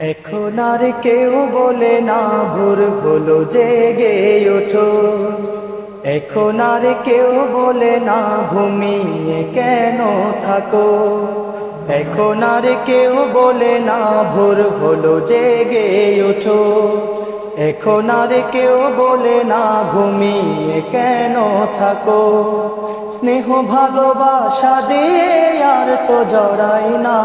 এখন আর কেউ বলে না, ভোর হলো, জেগে ওঠো। এখন আর কেউ বলে না, ঘুমিয়ে কেন থাকো? এখন আর কেউ বলে না, ভোর হলো, জেগে ওঠো। এখন আর কেউ বলে না, ঘুমিয়ে কেন থাকো? স্নেহ ভালোবাসা দিয়ে আর তো জড়াই না।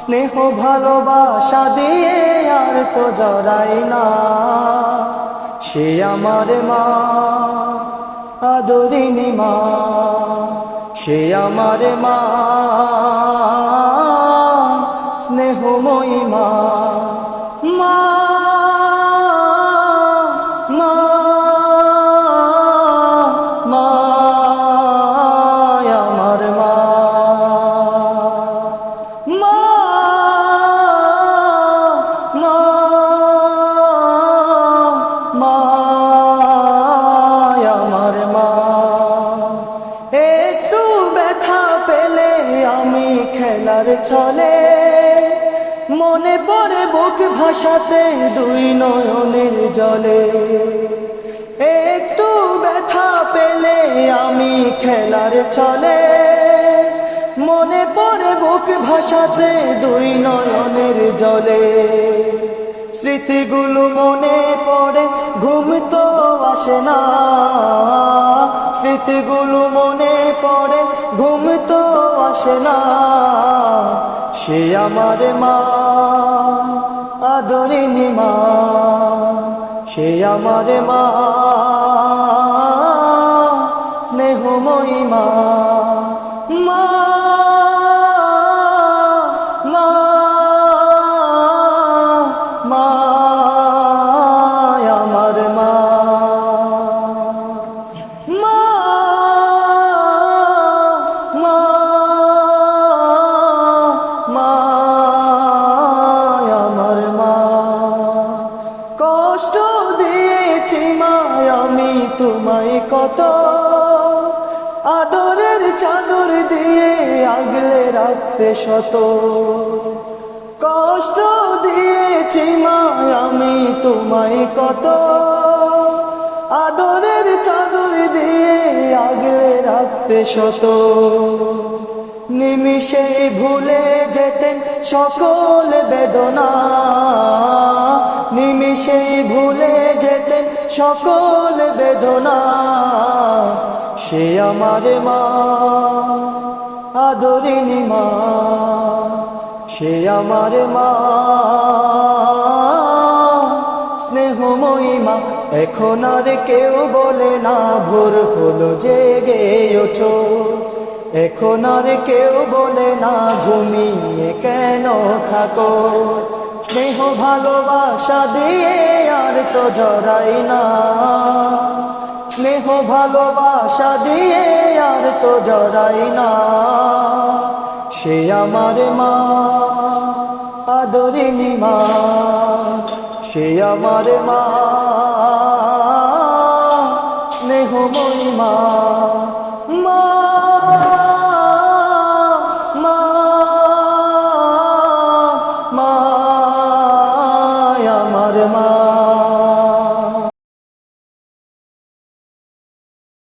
স্নেহ ভালোবাসা দিয়ে আর তো জড়াই না। সে আমার মা আদরিনী মা। সে আমার মা, স্নেহময়ী মা। খেলার চলে, মনে পড়ে বুক ভাসাতে দুই নয়নের জলে। একটু ব্যথা পেলে আমি খেলার চলে, মনে পড়ে বুক ভাসাতে দুই নয়নের জলে। স্মৃতিগুলো মনে পড়ে, ঘুম তো আসে না। স্মৃতিগুলো মনে পড়ে, ঘুম তো আসে না সে আমার মা আদরিনী মা সে আমার মা স্নেহময়ী মা। কষ্ট দিয়েছি মা আমি তোমায় কত আদরের চাদর দিয়ে আগলে রাখতে শত। কষ্ট দিয়েছি মা আমি তোমায় কত আদরের চাদর দিয়ে আগলে রাখতে শত। নিমিষে ভুলে যেতেন সকল বেদনা। নিমিষে ভুলে যেতেন সকল বেদনা। সে আমার মা আদরিনী মা, সে আমার মা। স্নেহময়ী মা, এখন আর কেউ বলে না, ভোর হলো, জেগে ওঠো। এখন আর কেউ বলে না, ঘুমিয়ে কেন থাকো? স্নেহ, ভালোবাসা দিয়ে আর তো জড়াই না। স্নেহ, ভালোবাসা দিয়ে আর তো জড়াই না। সে আমার মা আদরিনী মা সে আমার মা স্নেহময়ী মা